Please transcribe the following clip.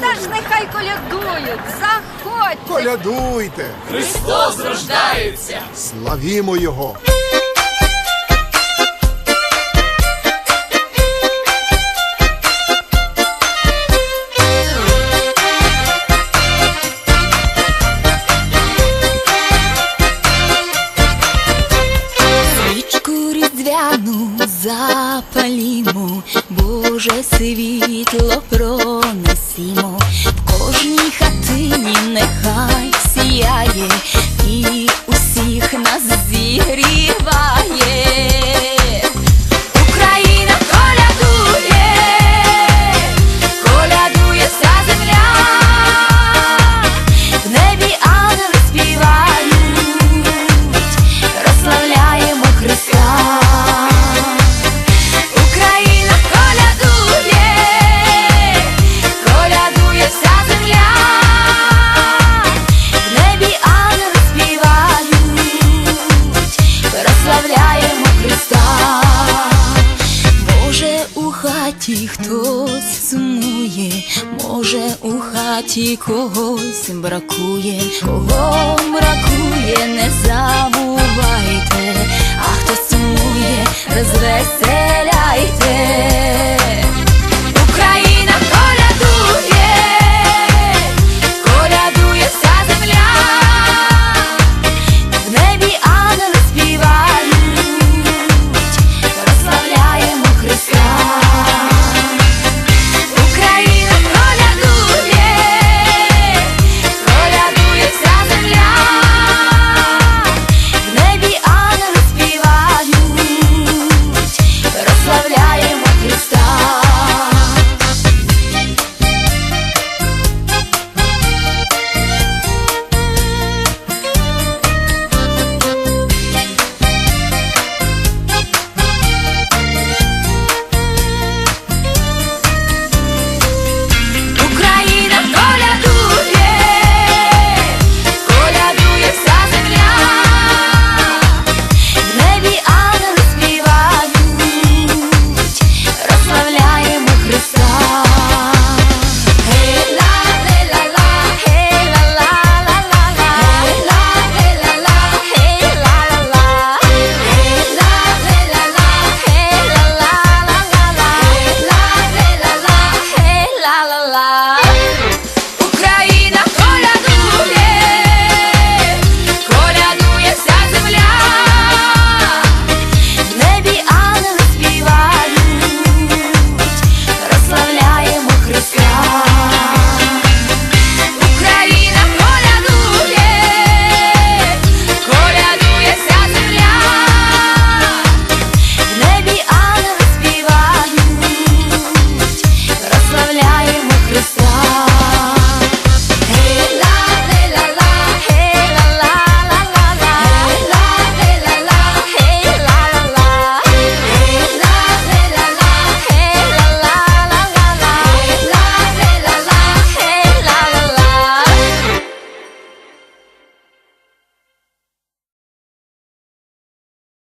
Та ж нехай колядують, заходьте. Колядуйте, Христос рождається! славімо Його. Боже світло пронесімо, в кожній хатині нехай сіяє і усіх нас зігріває. Колядує вся земля, в небі хаті хтось сумує, може, у хаті когось бракує, кого бракує, не забувайте, а хто сумує, розвеселяйте.